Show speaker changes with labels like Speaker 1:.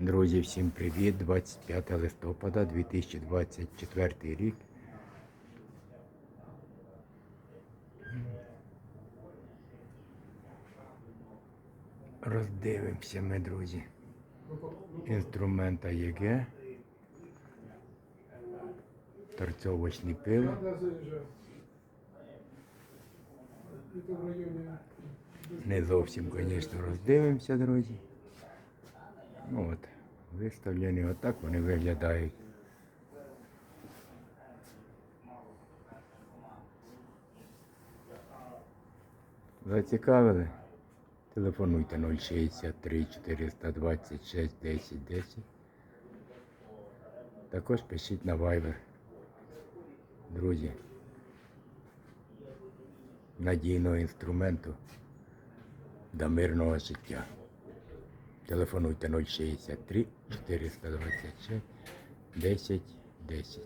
Speaker 1: Друзі, всім привіт! 25 листопада 2024 рік. Роздивимося ми, друзі. Інструмента ЄГ. Торцовочний пил. Не зовсім, звісно, роздивимося, друзі. От, виставлені отак вони виглядають. Зацікавили? Телефонуйте 063 426 10 10. Також пишіть на Viber. Друзі. Надійного інструменту до мирного життя. Телефонуйте 063 426 10 10.